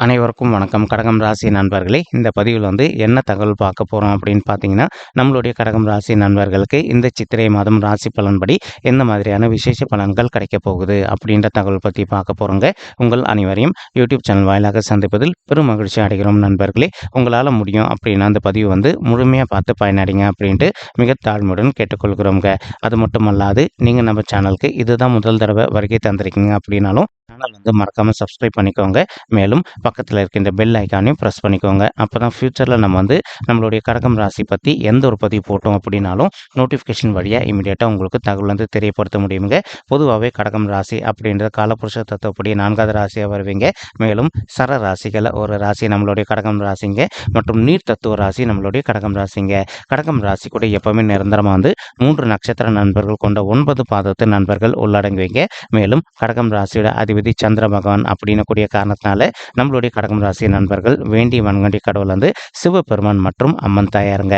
அனைவருக்கும் வணக்கம். கடகம் ராசி நண்பர்களே இந்த பதிவில் வந்து என்ன தகவல் பார்க்க போகிறோம் அப்படின்னு பார்த்தீங்கன்னா நம்மளுடைய கடகம் ராசி நண்பர்களுக்கு இந்த சித்திரை மாதம் ராசி பலன்படி எந்த மாதிரியான விசேஷ பலன்கள் கிடைக்க போகுது அப்படின்ற தகவல் பற்றி பார்க்க போகிறோங்க உங்கள் அனைவரையும் யூடியூப் சேனல் வாயிலாக சந்திப்பதில் பெரும் மகிழ்ச்சி அடைகிறோம் நண்பர்களே. உங்களால் முடியும் அப்படின்னா அந்த பதிவு வந்து முழுமையாக பார்த்து பயனடைங்க அப்படின்ட்டு மிக தாழ்மையுடன் கேட்டுக்கொள்கிறோங்க அது மட்டும் அல்லாது நீங்கள் நம்ம சேனலுக்கு இதுதான் முதல் தடவை வருகை தந்திருக்கீங்க அப்படின்னாலும் சேனல் வந்து மறக்காமல் சப்ஸ்கிரைப் பண்ணிக்கோங்க. மேலும் பக்கத்தில் இருக்கின்ற பெல் ஐக்கானையும் ப்ரெஸ் பண்ணிக்கோங்க. அப்போ தான் ஃப்யூச்சரில் நம்ம வந்து நம்மளுடைய கடகம் ராசி பற்றி எந்த ஒரு பதிவு போட்டோம் அப்படின்னாலும் நோட்டிஃபிகேஷன் வழியாக இமீடியட்டாக உங்களுக்கு தகவல் வந்து தெரியப்படுத்த முடியுங்க. பொதுவாகவே கடகம் ராசி அப்படின்ற காலப்புருஷ தத்துவப்படி நான்காவது ராசியாக வருவீங்க. மேலும் சர ராசிகளை ஒரு ராசி நம்மளுடைய கடகம் ராசிங்க. மற்றும் நீர் தத்துவ ராசி நம்மளுடைய கடகம் ராசிங்க. கடகம் ராசி கூட எப்பவுமே நிரந்தரமாக வந்து மூன்று நட்சத்திர நண்பர்கள் கொண்ட ஒன்பது பாதத்து நண்பர்கள் உள்ளடங்குவீங்க. மேலும் கடகம் ராசியோட அதிபதி சந்திர பகவான் அப்படின்னு கூடிய காரணத்தினால நம்மளுடைய கடகம் ராசி நண்பர்கள் வேண்டி வன்கண்டி கடவுள் வந்து சிவபெருமான் மற்றும் அம்மன் தாயாருங்க.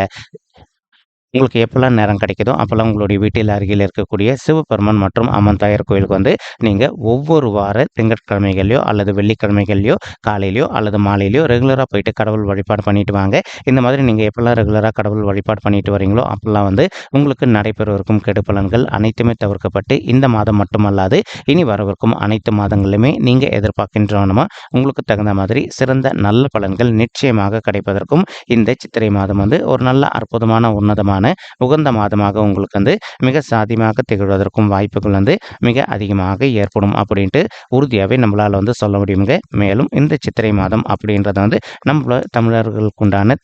உங்களுக்கு எப்போல்லாம் நேரம் கிடைக்குதோ அப்போல்லாம் உங்களுடைய வீட்டில் அருகில் இருக்கக்கூடிய சிவபெருமான் மற்றும் அம்மன் தாயார் கோயிலுக்கு வந்து நீங்கள் ஒவ்வொரு வார திங்கட்கிழமைகளையோ அல்லது வெள்ளிக்கிழமைகள்லையோ காலையிலையோ அல்லது மாலையிலையோ ரெகுலராக போயிட்டு கடவுள் வழிபாடு பண்ணிட்டு வாங்க. இந்த மாதிரி நீங்கள் எப்போல்லாம் ரெகுலராக கடவுள் வழிபாடு பண்ணிட்டு வரீங்களோ அப்போல்லாம் வந்து உங்களுக்கு நடைபெறவிருக்கும் கெடுப்பலன்கள் அனைத்துமே தவிர்க்கப்பட்டு இந்த மாதம் மட்டுமல்லாது இனி வரவிருக்கும் அனைத்து மாதங்களிலுமே நீங்கள் எதிர்பார்க்கின்றவனமா உங்களுக்கு தகுந்த மாதிரி சிறந்த நல்ல பலன்கள் நிச்சயமாக கிடைப்பதற்கும் இந்த சித்திரை மாதம் வந்து ஒரு நல்ல அற்புதமான உன்னதமான உகந்த மாதமாக உங்களுக்கு வந்து மிக சாத்தியமாக திகழ்வதற்கும் வாய்ப்புகள் வந்து மிக அதிகமாக ஏற்படும் அப்படின்ட்டு உறுதியாகவே நம்மளால் வந்து சொல்ல முடியுங்க மேலும் இந்த சித்திரை மாதம் அப்படின்றத வந்து நம்ம தமிழர்களுக்குண்டான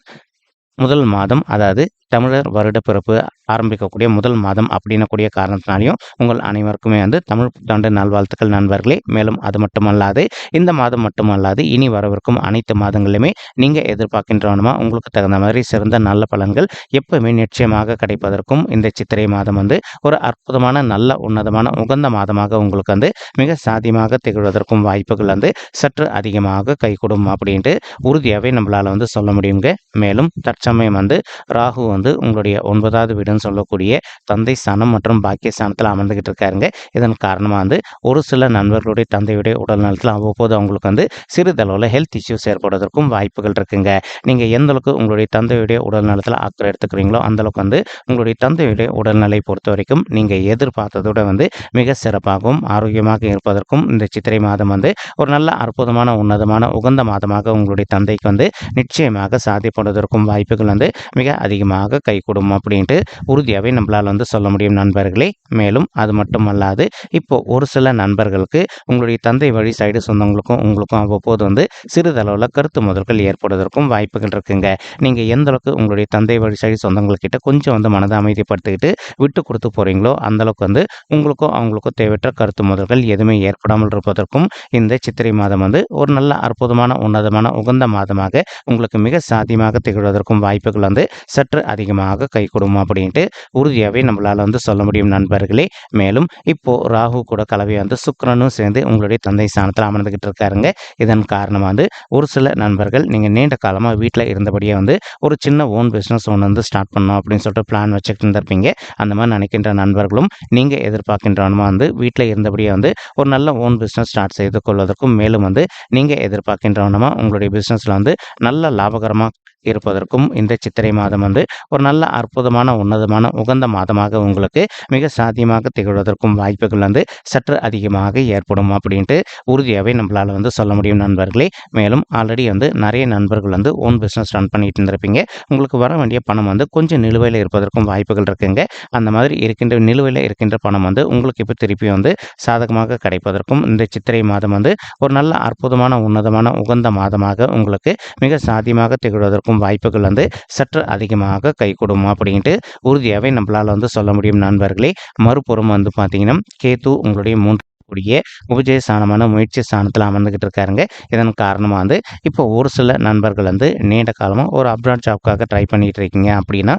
முதல் மாதம். அதாவது தமிழர் வருட பிறப்பு ஆரம்பிக்கக்கூடிய முதல் மாதம் அப்படின்னக்கூடிய காரணத்தினாலையும் உங்கள் அனைவருக்குமே வந்து தமிழ் புத்தாண்டு நல்வாழ்த்துக்கள் நண்பர்களே. மேலும் அது மட்டுமல்லாது இந்த மாதம் மட்டுமல்லாது இனி வரவிருக்கும் அனைத்து மாதங்களிலுமே நீங்கள் எதிர்பார்க்கின்றவனுமா உங்களுக்கு தகுந்த மாதிரி சிறந்த நல்ல பலன்கள் எப்பவுமே நிச்சயமாக கிடைப்பதற்கும் இந்த சித்திரை மாதம் வந்து ஒரு அற்புதமான நல்ல உன்னதமான உகந்த மாதமாக உங்களுக்கு வந்து மிக சாதியமாக திகழ்வதற்கும் வாய்ப்புகள் வந்து சற்று அதிகமாக கைகூடும் அப்படின்ட்டு உறுதியாகவே நம்மளால் வந்து சொல்ல முடியுங்க. மேலும் தற்சமயம் வந்து ராகு வந்து வந்து உங்களுடைய ஒன்பதாவது வீடுன்னு சொல்லக்கூடிய தந்தை ஸ்தானம் மற்றும் பாக்கிய ஸ்தானத்தில் அமர்ந்துகிட்டு இருக்காருங்க. இதன் காரணமாக வந்து ஒரு சில நண்பர்களுடைய தந்தையுடைய உடல் நலத்தில் அவ்வப்போது அவங்களுக்கு வந்து சிறிதளவில் ஹெல்த் இஷ்யூஸ் ஏற்படுவதற்கும் வாய்ப்புகள் இருக்குங்க. நீங்கள் எந்த அளவுக்கு உங்களுடைய தந்தையுடைய உடல் நலத்தில் அக்கறை எடுத்துக்கிறீங்களோ அந்தளவுக்கு வந்து உங்களுடைய தந்தையுடைய உடல்நிலை பொறுத்த வரைக்கும் நீங்கள் எதிர்பார்த்ததோட வந்து மிக சிறப்பாகவும் ஆரோக்கியமாக இருப்பதற்கும் இந்த சித்திரை மாதம் வந்து ஒரு நல்ல அற்புதமான உன்னதமான உகந்த மாதமாக உங்களுடைய தந்தைக்கு வந்து நிச்சயமாக சாத்தியப்படுவதற்கும் வாய்ப்புகள் வந்து மிக அதிகமாக கைகூடும் அப்படின்ட்டு உறுதியாகவே நம்மளால் வந்து சொல்ல முடியும் நண்பர்களே. மேலும் அது மட்டும் அல்லாது இப்போ ஒரு சில நண்பர்களுக்கு உங்களுடைய தந்தை வழி சைடு சொந்தங்களுக்கும் உங்களுக்கும் அவ்வப்போது வந்து சிறிதளவில் கருத்து முதல்கள் ஏற்படுவதற்கும் வாய்ப்புகள் இருக்குங்க. நீங்கள் எந்த அளவுக்கு உங்களுடைய தந்தை வழி சைடு சொந்தங்கள்கிட்ட கொஞ்சம் வந்து மனதை அமைதிப்படுத்திக்கிட்டு விட்டு கொடுத்து போகிறீங்களோ அந்தளவுக்கு வந்து உங்களுக்கும் அவங்களுக்கும் தேவையற்ற கருத்து முதல்கள் எதுவுமே ஏற்படாமல் இருப்பதற்கும் இந்த சித்திரை மாதம் வந்து ஒரு நல்ல அற்புதமான உன்னதமான உகந்த மாதமாக உங்களுக்கு மிக சாத்தியமாக திகழ்வதற்கும் வாய்ப்புகள் வந்து சற்று அதிகமாக கை கைகூடும் அப்படின்ட்டு உறுதியாகவே நம்மளால் வந்து சொல்ல முடியும் நண்பர்களே. மேலும் இப்போது ராகு கூட கலவையை வந்து சுக்கரனும் சேர்ந்து உங்களுடைய தந்தை ஸ்தானத்தில் அமர்ந்துக்கிட்டு இருக்காருங்க. இதன் காரணமாக வந்து ஒரு சில நண்பர்கள் நீங்கள் நீண்ட காலமாக வீட்டில் இருந்தபடியே வந்து ஒரு சின்ன ஓன் பிஸ்னஸ் ஒன்று வந்து ஸ்டார்ட் பண்ணணும் அப்படின்னு சொல்லிட்டு பிளான் வச்சுக்கிட்டு இருந்திருப்பீங்க. அந்த மாதிரி நினைக்கின்ற நண்பர்களும் நீங்கள் எதிர்பார்க்கின்றவனுமா வந்து வீட்டில் இருந்தபடியே வந்து ஒரு நல்ல ஓன் பிஸ்னஸ் ஸ்டார்ட் செய்து கொள்வதற்கும் மேலும் வந்து நீங்கள் எதிர்பார்க்கின்றவனமாக உங்களுடைய பிஸ்னஸில் வந்து நல்ல லாபகரமாக இருப்பதற்கும் இந்த சித்திரை மாதம் வந்து ஒரு நல்ல அற்புதமான உன்னதமான உகந்த மாதமாக உங்களுக்கு மிக சாத்தியமாக திகழ்வதற்கும் வாய்ப்புகள் வந்து சற்று அதிகமாக ஏற்படும் அப்படின்ட்டு உறுதியாகவே நம்மளால் வந்து சொல்ல முடியும் நண்பர்களே. மேலும் ஆல்ரெடி வந்து நிறைய நண்பர்கள் வந்து ஓன் பிஸ்னஸ் ரன் பண்ணிட்டு இருந்திருப்பீங்க. உங்களுக்கு வர வேண்டிய பணம் வந்து கொஞ்சம் நிலுவையில் இருப்பதற்கும் வாய்ப்புகள் இருக்குங்க. அந்த மாதிரி இருக்கின்ற நிலுவையில் இருக்கின்ற பணம் வந்து உங்களுக்கு இப்போ திருப்பி வந்து சாதகமாக கிடைப்பதற்கும் இந்த சித்திரை மாதம் வந்து ஒரு நல்ல அற்புதமான உன்னதமான உகந்த மாதமாக உங்களுக்கு மிக சாத்தியமாக திகழ்வதற்கும் வாய்ப்புகள் வந்து சற்று அதிகமாக கைகூடும் அப்படின்ட்டு உறுதியாகவே நம்மளால் வந்து சொல்ல முடியும் நண்பர்களே. மறுபுறம் வந்து பார்த்தீங்கன்னா கேத்து உங்களுடைய மூன்று கூடிய உபஜய ஸ்தானமான முயற்சி ஸ்தானத்தில் அமர்ந்துக்கிட்டு இருக்காருங்க. இதன் காரணமாக வந்து இப்போ ஒரு சில நண்பர்கள் வந்து நீண்ட காலமாக ஒரு அப்ராட் ஜாப்காக ட்ரை பண்ணிட்டு இருக்கீங்க அப்படின்னா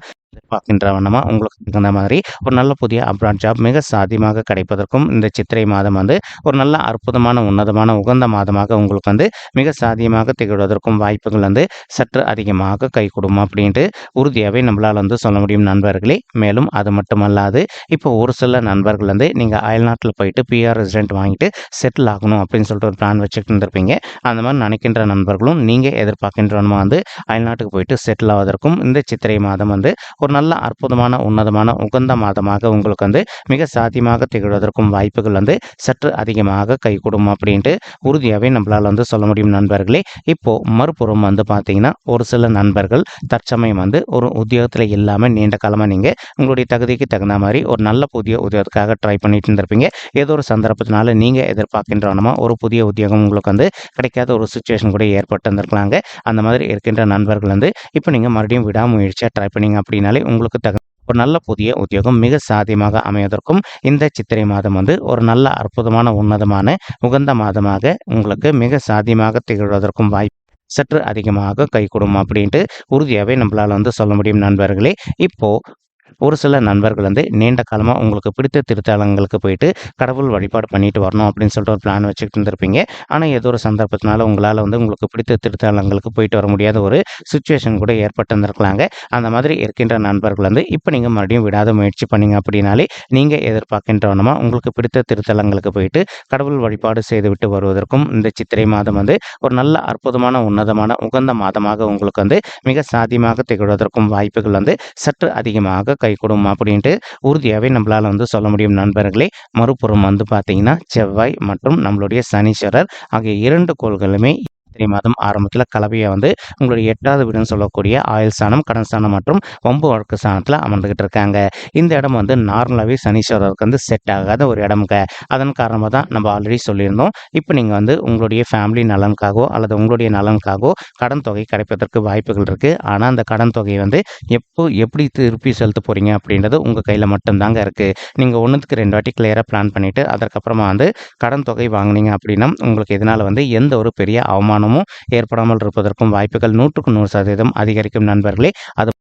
பார்க்கின்ற வண்ணமாக உங்களுக்கு தகுந்த மாதிரி ஒரு நல்ல புதிய அப்ராட் ஜாப் மிக சாத்தியமாக கிடைப்பதற்கும் இந்த சித்திரை மாதம் வந்து ஒரு நல்ல அற்புதமான உன்னதமான உகந்த மாதமாக உங்களுக்கு வந்து மிக சாதியமாக திகழ்வதற்கும் வாய்ப்புகள் வந்து சற்று அதிகமாக கைகூடும் அப்படின்ட்டு உறுதியாகவே நம்மளால் வந்து சொல்ல முடியும் நண்பர்களே. மேலும் அது மட்டுமல்லாது இப்போ ஒரு சில நண்பர்கள் வந்து நீங்கள் அயல்நாட்டில் போயிட்டு பிஆர் ரெசிடென்ட் வாங்கிட்டு செட்டில் ஆகணும் அப்படின்னு சொல்லிட்டு ஒரு பிளான் வச்சுட்டு இருந்திருப்பீங்க. அந்த மாதிரி நினைக்கின்ற நண்பர்களும் நீங்கள் எதிர்பார்க்கின்றவனுமா வந்து அயல்நாட்டுக்கு போயிட்டு செட்டில் ஆவதற்கும் இந்த சித்திரை மாதம் வந்து ஒரு நல்ல அற்புதமான உன்னதமான உகந்த மாதமாக உங்களுக்கு வந்து மிக சாத்தியமாக திகழ்வதற்கும் வாய்ப்புகள் வந்து சற்று அதிகமாக கைகூடும் அப்படின்ட்டு உறுதியாகவே நம்மளால் வந்து சொல்ல முடியும் நண்பர்களே. இப்போ மறுபுறம் வந்து பார்த்தீங்கன்னா ஒரு சில நண்பர்கள் தற்சமயம் வந்து ஒரு உத்தியோகத்தில் இல்லாமல் நீண்ட காலமாக நீங்கள் உங்களுடைய தகுதிக்கு தகுந்த மாதிரி ஒரு நல்ல புதிய உத்தியோகத்துக்காக ட்ரை பண்ணிட்டு இருந்திருப்பீங்க. ஏதோ ஒரு சந்தர்ப்பத்தினால நீங்கள் எதிர்பார்க்கின்றவனமா ஒரு புதிய உத்தியோகம் உங்களுக்கு வந்து கிடைக்காத ஒரு சுச்சுவேஷன் கூட ஏற்பட்டு இருந்திருக்கலாங்க அந்த மாதிரி இருக்கின்ற நண்பர்கள் வந்து இப்போ நீங்கள் மறுபடியும் விடாமுயற்சியாக ட்ரை பண்ணீங்க அப்படின்னாலே உங்களுக்கு தகுந்த ஒரு நல்ல புதிய உத்தியோகம் மிக சாத்தியமாக அமைவதற்கும் இந்த சித்திரை மாதம் வந்து ஒரு நல்ல அற்புதமான உன்னதமான உகந்த மாதமாக உங்களுக்கு மிக சாத்தியமாக திகழ்வதற்கும் வாய்ப்பு சற்று அதிகமாக கைகூடும் அப்படின்ட்டு உறுதியாகவே நம்மளால் வந்து சொல்ல முடியும் நண்பர்களே. இப்போது ஒரு சில நண்பர்கள் வந்து நீண்ட காலமாக உங்களுக்கு பிடித்த திருத்தலங்களுக்கு போயிட்டு கடவுள் வழிபாடு பண்ணிட்டு வரணும் அப்படின்னு சொல்லிட்டு ஒரு பிளான் வச்சுக்கிட்டு இருந்திருப்பீங்க. ஆனால் ஏதோ ஒரு சந்தர்ப்பத்தினால உங்களால் வந்து உங்களுக்கு பிடித்த திருத்தலங்களுக்கு போயிட்டு வர முடியாத ஒரு சுச்சுவேஷன் கூட ஏற்பட்டிருந்திருக்கலாங்க. அந்த மாதிரி இருக்கின்ற நண்பர்கள் வந்து இப்போ நீங்கள் மறுபடியும் விடாத முயற்சி பண்ணீங்க அப்படின்னாலே நீங்கள் எதிர்பார்க்கின்றவனமாக உங்களுக்கு பிடித்த திருத்தலங்களுக்கு போயிட்டு கடவுள் வழிபாடு செய்துவிட்டு வருவதற்கும் இந்த சித்திரை மாதம் வந்து ஒரு நல்ல அற்புதமான உன்னதமான உகந்த மாதமாக உங்களுக்கு வந்து மிக சாதியமாக திகழ்வதற்கும் வாய்ப்புகள் வந்து சற்று அதிகமாக கைகூடும் அப்படின்ட்டு உறுதியாகவே நம்மளால் வந்து சொல்ல முடியும் நண்பர்களே. மறுபுறம் வந்து பார்த்தீங்கன்னா செவ்வாய் மற்றும் நம்மளுடைய சனீஸ்வரர் ஆகிய இரண்டு கோள்களுமே சித்திரை மாதம் ஆரம்பத்தில் கலவையை வந்து உங்களுடைய எட்டாவது வீடுன்னு சொல்லக்கூடிய ஆயுள் ஸ்தானம் கடன் ஸ்தானம் மற்றும் ஒம்பு வழக்கு ஸ்தானத்தில் அமர்ந்துகிட்டு இருக்காங்க. இந்த இடம் வந்து நார்மலாகவே சனீஸ்வரருக்கு வந்து செட் ஆகாத ஒரு இடமுங்க அதன் காரணமாக தான் நம்ம ஆல்ரெடி சொல்லியிருந்தோம். இப்போ நீங்கள் வந்து உங்களுடைய ஃபேமிலி நலனுக்காகவோ அல்லது உங்களுடைய நலனுக்காகவோ கடன் தொகை கிடைப்பதற்கு வாய்ப்புகள் இருக்குது ஆனால் அந்த கடன் தொகையை வந்து எப்போ எப்படி திருப்பி செலுத்த போகிறீங்க அப்படின்றது உங்கள் கையில் மட்டும்தாங்க இருக்குது நீங்கள் ஒன்றுத்துக்கு ரெண்டு வாட்டி கிளியராக பிளான் பண்ணிவிட்டு அதுக்கப்புறமா வந்து கடன் தொகை வாங்கினீங்க அப்படின்னா உங்களுக்கு இதனால் வந்து எந்த ஒரு பெரிய அவமானம் மனமும் ஏற்படாமல் இருப்பதற்கும் வாய்ப்புகள் நூற்றுக்கு நூறு சதவீதம் அதிகரிக்கும் நண்பர்களே. அது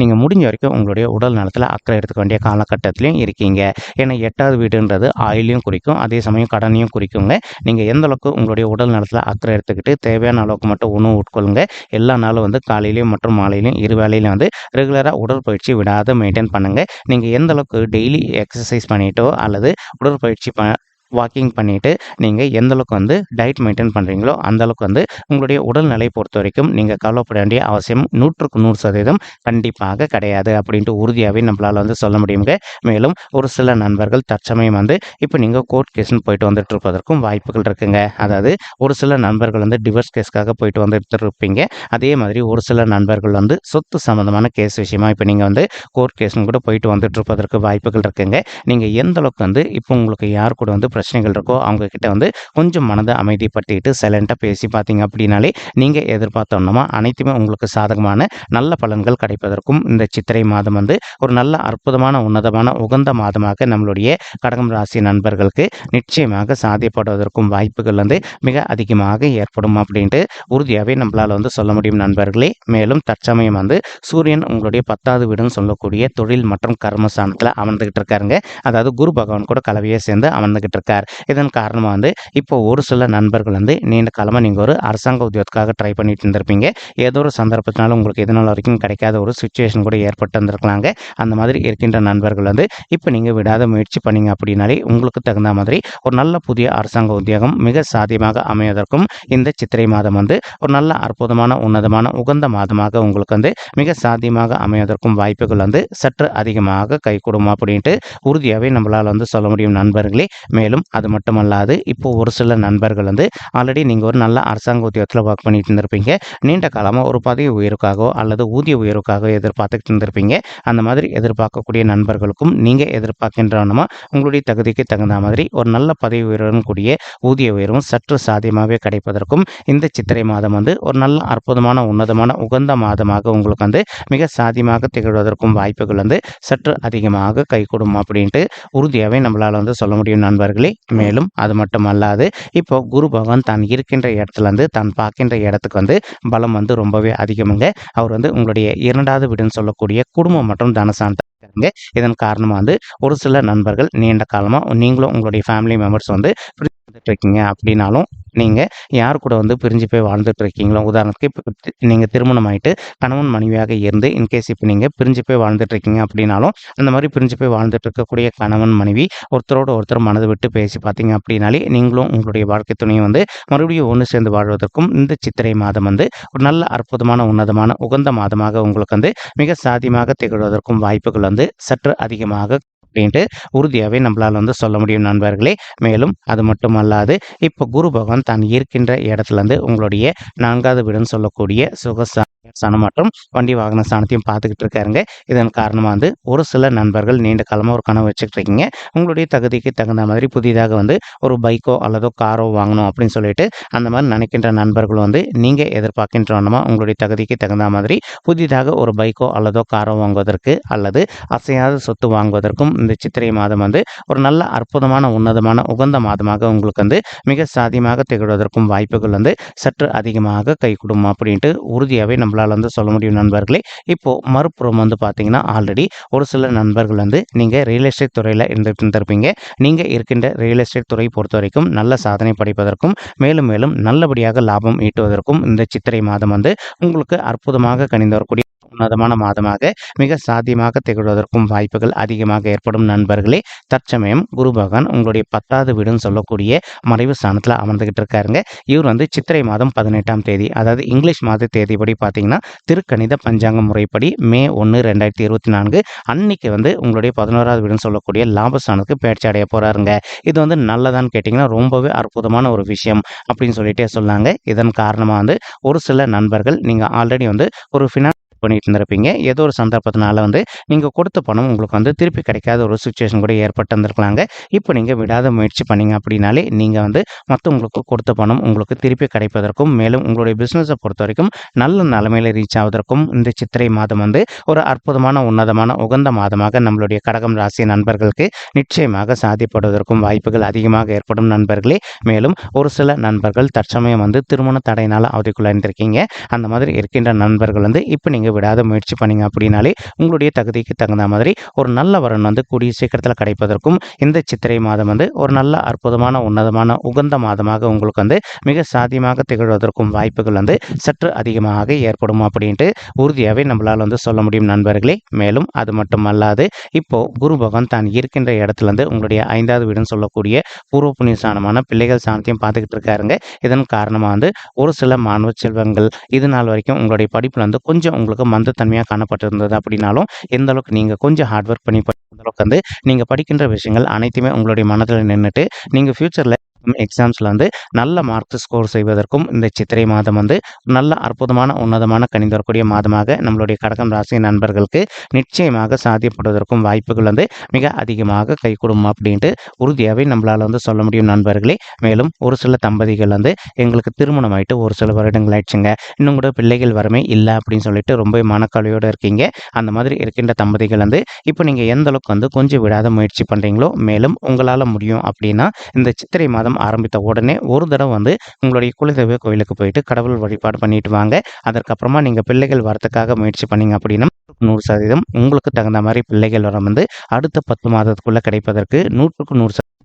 நீங்கள் முடிஞ்ச வரைக்கும் உங்களுடைய உடல் நலத்தில் அக்கறை எடுத்துக்க வேண்டிய காலகட்டத்திலையும் இருக்கீங்க. ஏன்னா எட்டாவது வீடுன்றது ஆயிலையும் குறிக்கும் அதே சமயம் கடனையும் குறிக்குங்க. நீங்கள் எந்த அளவுக்கு உங்களுடைய உடல் நலத்தில் அக்கறை எடுத்துக்கிட்டு தேவையான அளவுக்கு மட்டும் உணவு உட்கொள்ளுங்க. எல்லா நாளும் வந்து காலையிலையும் மற்றும் மாலையிலையும் இரு வேலையிலையும் வந்து ரெகுலராக உடற்பயிற்சி விடாத மெயின்டைன் பண்ணுங்கள் நீங்கள் எந்த அளவுக்கு டெய்லி எக்ஸசைஸ் பண்ணிட்டோ அல்லது உடற்பயிற்சி ப வாக்கிங் பண்ணிவிட்டு நீங்கள் எந்தளவுக்கு வந்து டயட் மெயின்டைன் பண்ணுறீங்களோ அந்தளவுக்கு வந்து உங்களுடைய உடல்நிலை பொறுத்த வரைக்கும் நீங்கள் கவலைப்பட வேண்டிய அவசியம் நூற்றுக்கு நூறு சதவீதம் கண்டிப்பாக கிடையாது அப்படின்ட்டு உறுதியாகவே நம்மளால் வந்து சொல்ல முடியுங்க. மேலும் ஒரு சில நண்பர்கள் தற்சமயம் வந்து இப்போ நீங்கள் கோர்ட் கேஸ்னு போயிட்டு வந்துட்டு இருப்பதற்கும் வாய்ப்புகள் இருக்குங்க. அதாவது ஒரு சில நண்பர்கள் வந்து டிவர்ஸ் கேஸ்க்காக போயிட்டு வந்துட்டு இருப்பீங்க. அதே மாதிரி ஒரு சில நண்பர்கள் வந்து சொத்து சம்மந்தமான கேஸ் விஷயமா இப்போ நீங்கள் வந்து கோர்ட் கேஸ்னு கூட போயிட்டு வந்துட்டு இருப்பதற்கு வாய்ப்புகள் இருக்குங்க. நீங்கள் எந்த அளவுக்கு வந்து இப்போ உங்களுக்கு யார் கூட வந்து பிரச்சனைகள் இருக்கோ அவங்க கிட்ட வந்து கொஞ்சம் மனதை அமைதிப்படுத்திக்கிட்டு சைலண்ட்டாக பேசி பார்த்தீங்க அப்படின்னாலே நீங்கள் எதிர்பார்த்தோன்னா அனைத்துமே உங்களுக்கு சாதகமான நல்ல பலன்கள் கிடைப்பதற்கும் இந்த சித்திரை மாதம் வந்து ஒரு நல்ல அற்புதமான உன்னதமான உகந்த மாதமாக நம்மளுடைய கடகம் ராசி நண்பர்களுக்கு நிச்சயமாக சாதியப்படுவதற்கும் வாய்ப்புகள் வந்து மிக அதிகமாக ஏற்படும் அப்படின்ட்டு உறுதியாகவே நம்மளால் வந்து சொல்ல முடியும் நண்பர்களே. மேலும் தற்சமயம் வந்து சூரியன் உங்களுடைய பத்தாவது வீடுன்னு சொல்லக்கூடிய தொழில் மற்றும் கர்மஸ்தானத்தில் அமர்ந்துகிட்டு இருக்காருங்க அதாவது குரு பகவான் கூட கலவையை சேர்ந்து அமர்ந்துகிட்டு இருக்கார் இதன் காரணமாக வந்து இப்போ ஒரு சில நண்பர்கள் வந்து நீண்ட காலமாக நீங்கள் ஒரு அரசாங்க உத்தியோகத்துக்காக ட்ரை பண்ணிட்டு இருந்திருப்பீங்க. ஏதோ ஒரு சந்தர்ப்பத்தினால உங்களுக்கு எதனால வரைக்கும் கிடைக்காத ஒரு சுச்சுவேஷன் கூட ஏற்பட்டு இருந்திருக்கலாங்க. அந்த மாதிரி இருக்கின்ற நண்பர்கள் வந்து இப்போ நீங்கள் விடாத முயற்சி பண்ணீங்க அப்படின்னாலே உங்களுக்கு தகுந்த மாதிரி ஒரு நல்ல புதிய அரசாங்க உத்தியோகம் மிக சாத்தியமாக அமைவதற்கும் இந்த சித்திரை மாதம் வந்து ஒரு நல்ல அற்புதமான உன்னதமான உகந்த மாதமாக உங்களுக்கு வந்து மிக சாத்தியமாக அமைவதற்கும் வாய்ப்புகள் வந்து சற்று அதிகமாக கைகூடும் அப்படின்ட்டு உறுதியாகவே நம்மளால் வந்து சொல்ல முடியும் நண்பர்களே. மேலும் அது மட்டுமல்லாது இப்போ ஒரு சில நண்பர்கள் வந்து ஆல்ரெடி நீங்கள் ஒரு நல்ல அரசாங்க உத்தியோகத்தில் ஒர்க் பண்ணிட்டு இருந்திருப்பீங்க. நீண்ட காலமாக ஒரு பதவி உயர்வுக்காகவோ அல்லது ஊதிய உயர்வுக்காகவோ எதிர்பார்த்துக்கிட்டு இருந்திருப்பீங்க. அந்த மாதிரி எதிர்பார்க்கக்கூடிய நண்பர்களுக்கும் நீங்கள் எதிர்பார்க்கின்றனமா உங்களுடைய தகுதிக்கு தகுந்த மாதிரி ஒரு நல்ல பதவி உயர்வுடன் கூடிய ஊதிய உயர்வும் சற்று சாத்தியமாகவே கிடைப்பதற்கும் இந்த சித்திரை மாதம் வந்து ஒரு நல்ல அற்புதமான உன்னதமான உகந்த மாதமாக உங்களுக்கு வந்து மிக சாத்தியமாக திகழ்வதற்கும் வாய்ப்புகள் வந்து சற்று அதிகமாக கைகூடும் அப்படின்ட்டு உறுதியாகவே நம்மளால் வந்து சொல்ல முடியும் நண்பர்கள். நண்பர்களே மேலும் அது மட்டும் அல்லாது இப்போ குரு பகவான் தான் இருக்கின்ற இடத்துல இருந்து தான் பார்க்கின்ற இடத்துக்கு வந்து பலம் வந்து ரொம்பவே அதிகமுங்க. அவர் வந்து உங்களுடைய இரண்டாவது வீடுன்னு சொல்லக்கூடிய குடும்பம் மற்றும் தனசாந்த இதன் காரணமாக வந்து ஒரு சில நண்பர்கள் நீண்ட காலமாக நீங்களும் உங்களுடைய ஃபேமிலி மெம்பர்ஸ் வந்து இருக்கீங்க அப்படின்னாலும் நீங்கள் யார் கூட வந்து பிரிஞ்சு போய் வாழ்ந்துட்டு இருக்கீங்களோ உதாரணத்துக்கு இப்போ நீங்கள் திருமணம் ஆயிட்டு கணவன் மனைவியாக இருந்து இன்கேஸ் இப்போ நீங்கள் பிரிஞ்சு போய் வாழ்ந்துட்டு இருக்கீங்க அப்படின்னாலும் அந்த மாதிரி பிரிஞ்சு போய் வாழ்ந்துட்டு இருக்கக்கூடிய கணவன் மனைவி ஒருத்தரோட ஒருத்தர் மனதை விட்டு பேசி பார்த்தீங்க அப்படின்னாலே நீங்களும் உங்களுடைய வாழ்க்கை துணையை வந்து மறுபடியும் ஒன்று சேர்ந்து வாழ்வதற்கும் இந்த சித்திரை மாதம் வந்து ஒரு நல்ல அற்புதமான உன்னதமான உகந்த மாதமாக உங்களுக்கு வந்து மிக சாதியமாக திகழ்வதற்கும் வாய்ப்புகள் வந்து சற்று அதிகமாக அப்படின்ட்டு உறுதியாகவே நம்மளால் வந்து சொல்ல முடியும் நண்பர்களே. மேலும் அது மட்டும் அல்லாது இப்போ குரு பகவான் தான் இருக்கின்ற இடத்துலேருந்து உங்களுடைய நான்காவது வீடுன்னு சொல்லக்கூடிய சுகசா ஸ்தானம் மற்றும் வண்டி வாகன ஸ்தானத்தையும் பார்த்துக்கிட்டு இருக்காருங்க. இதன் காரணமாக வந்து ஒரு சில நண்பர்கள் நீண்ட காலமாக ஒரு கனவு வச்சுக்கிட்டு இருக்கீங்க. உங்களுடைய தகுதிக்கு தகுந்த மாதிரி புதிதாக வந்து ஒரு பைக்கோ அல்லதோ காரோ வாங்கணும் அப்படின்னு சொல்லிட்டு அந்த மாதிரி நினைக்கின்ற நண்பர்கள் வந்து நீங்கள் எதிர்பார்க்கின்ற உங்களுடைய தகுதிக்கு தகுந்த மாதிரி புதிதாக ஒரு பைக்கோ அல்லதோ காரோ வாங்குவதற்கு அல்லது அசையாத சொத்து வாங்குவதற்கும் இந்த சித்திரை மாதம் வந்து ஒரு நல்ல அற்புதமான உன்னதமான உகந்த மாதமாக உங்களுக்கு வந்து மிக சாதியமாக திகழ்வதற்கும் வாய்ப்புகள் வந்து சற்று அதிகமாக கைகூடும் அப்படின்ட்டு உறுதியாகவே நம்மளால் வந்து சொல்ல முடியும் நண்பர்களே. இப்போது மறுபுறம் வந்து பார்த்தீங்கன்னா ஆல்ரெடி ஒரு சில நண்பர்கள் வந்து நீங்கள் ரியல் எஸ்டேட் துறையில் இருந்துட்டு இருந்திருப்பீங்க. நீங்கள் இருக்கின்ற ரியல் எஸ்டேட் துறை பொறுத்த வரைக்கும் நல்ல சாதனை படைப்பதற்கும் மேலும் மேலும் நல்லபடியாக லாபம் ஈட்டுவதற்கும் இந்த சித்திரை மாதம் வந்து உங்களுக்கு அற்புதமாக கணிந்து வரக்கூடிய உன்னதமான மாதமாக மிக சாத்தியமாக திகழ்வதற்கும் வாய்ப்புகள் அதிகமாக ஏற்படும் நண்பர்களே தற்சமயம் குரு பகவான் உங்களுடைய பத்தாவது வீடுன்னு சொல்லக்கூடிய மறைவு ஸ்தானத்தில் அமர்ந்துகிட்டு இருக்காருங்க இவர் வந்து சித்திரை மாதம் பதினெட்டாம் தேதி அதாவது இங்கிலீஷ் மாத தேதிப்படி பார்த்தீங்கன்னா திருக்கணித பஞ்சாங்க முறைப்படி மே ஒன்று ரெண்டாயிரத்தி இருபத்தி நான்கு அன்னைக்கு வந்து உங்களுடைய பதினோராவது வீடுன்னு சொல்லக்கூடிய லாபஸ்தானத்துக்கு பேச்சு அடைய போறாருங்க இது வந்து நல்லதான்னு கேட்டிங்கன்னா ரொம்பவே அற்புதமான ஒரு விஷயம் அப்படின்னு சொல்லிட்டே சொன்னாங்க இதன் காரணமாக வந்து ஒரு சில நண்பர்கள் நீங்கள் ஆல்ரெடி வந்து ஒரு ஃபினான்ஸ் பண்ணிட்டு இருந்திருப்பீங்க ஏதோ ஒரு சந்தர்ப்பத்தினால வந்து நீங்கள் கொடுத்த பணம் உங்களுக்கு வந்து திருப்பி கிடைக்காத ஒரு சுச்சுவேஷன் கூட ஏற்பட்டு இருந்திருக்கலாங்க இப்போ நீங்கள் விடாத முயற்சி பண்ணீங்க அப்படின்னாலே நீங்கள் வந்து மற்றவங்களுக்கு கொடுத்த பணம் உங்களுக்கு திருப்பி கிடைப்பதற்கும் மேலும் உங்களுடைய பிஸ்னஸை பொறுத்த வரைக்கும் நல்ல நிலைமையில் ரீச் ஆவதற்கும் இந்த சித்திரை மாதம் வந்து ஒரு அற்புதமான உன்னதமான உகந்த மாதமாக நம்மளுடைய கடகம் ராசி நண்பர்களுக்கு நிச்சயமாக சாதிப்படுவதற்கும் வாய்ப்புகள் அதிகமாக ஏற்படும் நண்பர்களே. மேலும் ஒரு சில நண்பர்கள் தற்சமயம் வந்து திருமண தடையினால் அவதிக்குள்ளாயிருந்திருக்கீங்க அந்த மாதிரி இருக்கின்ற நண்பர்கள் வந்து இப்போ நீங்கள் விடாத முயற்சி பண்ணீங்க அப்படின்னாலே உங்களுடைய தகுதிக்கு தகுந்த மாதிரி ஒரு நல்ல வரன் வந்து கூடிய சீக்கிரத்தில் கிடைப்பதற்கும் இந்த சித்திரை மாதம் வந்து ஒரு நல்ல அற்புதமான உன்னதமான உகந்த மாதமாக உங்களுக்கு வந்து மிக சாத்தியமாக திகழ்வதற்கும் வாய்ப்புகள் வந்து சற்று அதிகமாக ஏற்படும் அப்படின்ட்டு உறுதியாகவே நம்மளால் வந்து சொல்ல முடியும் நண்பர்களே. மேலும் அது மட்டும் அல்லாது இப்போ குரு பகவான் தான் இருக்கின்ற இடத்துல இருந்து உங்களுடைய ஐந்தாவது வீடுன்னு சொல்லக்கூடிய பூர்வ புண்ணிய ஸ்தானமான பிள்ளைகள் சாணத்தையும் பார்த்துக்கிட்டு இருக்காருங்க. இதன் காரணமாக வந்து ஒரு சில மாணவ செல்வங்கள் இது நாள் வரைக்கும் உங்களுடைய படிப்பில் வந்து கொஞ்சம் உங்களுக்கு மந்தத்தன்மையாக காணப்பட்டிருந்தது அப்படின்னாலும் எந்த அளவுக்கு நீங்கள் கொஞ்சம் ஹார்ட் ஒர்க் பண்ணி அளவுக்கு வந்து நீங்கள் படிக்கின்ற விஷயங்கள் அனைத்துமே உங்களுடைய மனதில் நின்றுட்டு நீங்கள் ஃப்யூச்சரில் எக்ஸாம்ஸில் வந்து நல்ல மார்க் ஸ்கோர் செய்வதற்கும் இந்த சித்திரை மாதம் வந்து நல்ல அற்புதமான உன்னதமான கணிந்து வரக்கூடிய மாதமாக நம்மளுடைய கடகம் ராசி நண்பர்களுக்கு நிச்சயமாக சாத்தியப்படுவதற்கும் வாய்ப்புகள் வந்து மிக அதிகமாக கைகூடும் அப்படின்ட்டு உறுதியாகவே நம்மளால் வந்து சொல்ல முடியும் நண்பர்களே. மேலும் ஒரு சில தம்பதிகள் வந்து எங்களுக்கு திருமணம் ஆயிட்டு ஒரு சில வருடங்கள் ஆயிடுச்சுங்க. இன்னும் கூட பிள்ளைகள் வரமே இல்லை அப்படின்னு சொல்லிட்டு ரொம்ப மனக்கவலையோடு இருக்கீங்க. அந்த மாதிரி இருக்கின்ற தம்பதிகள் வந்து இப்போ நீங்கள் எந்த அளவுக்கு வந்து கொஞ்சம் விடாத முயற்சி பண்ணுறீங்களோ மேலும் உங்களால் முடியும் அப்படின்னா இந்த சித்திரை மாதம் ஆரம்பித்த உடனே ஒரு தடவை வந்து உங்களுடைய குலதெய்வ கோயிலுக்கு போயிட்டு கடவுள் வழிபாடு பண்ணிட்டு வாங்க. அதற்கப்புறமா நீங்கள் பிள்ளைகள் வரத்துக்காக முயற்சி பண்ணீங்க அப்படின்னா நூறு சதவீதம் உங்களுக்கு தகுந்த மாதிரி பிள்ளைகள் வரம் வந்து அடுத்த பத்து மாதத்துக்குள்ளே கிடைப்பதற்கு நூற்றுக்கு நூறு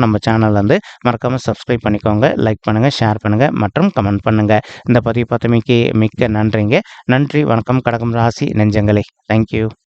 அப்படின்னா நம்ம சேனல் வந்து மறக்காமல் சப்ஸ்கிரைப் பண்ணிக்கோங்க லைக் பண்ணுங்கள் ஷேர் பண்ணுங்கள் மற்றும் கமெண்ட் பண்ணுங்கள் இந்த பதிவு பார்த்தமைக்கு மிக்க நன்றிங்க. நன்றி வணக்கம் கடகம் ராசி நெஞ்சங்களே. தேங்க்யூ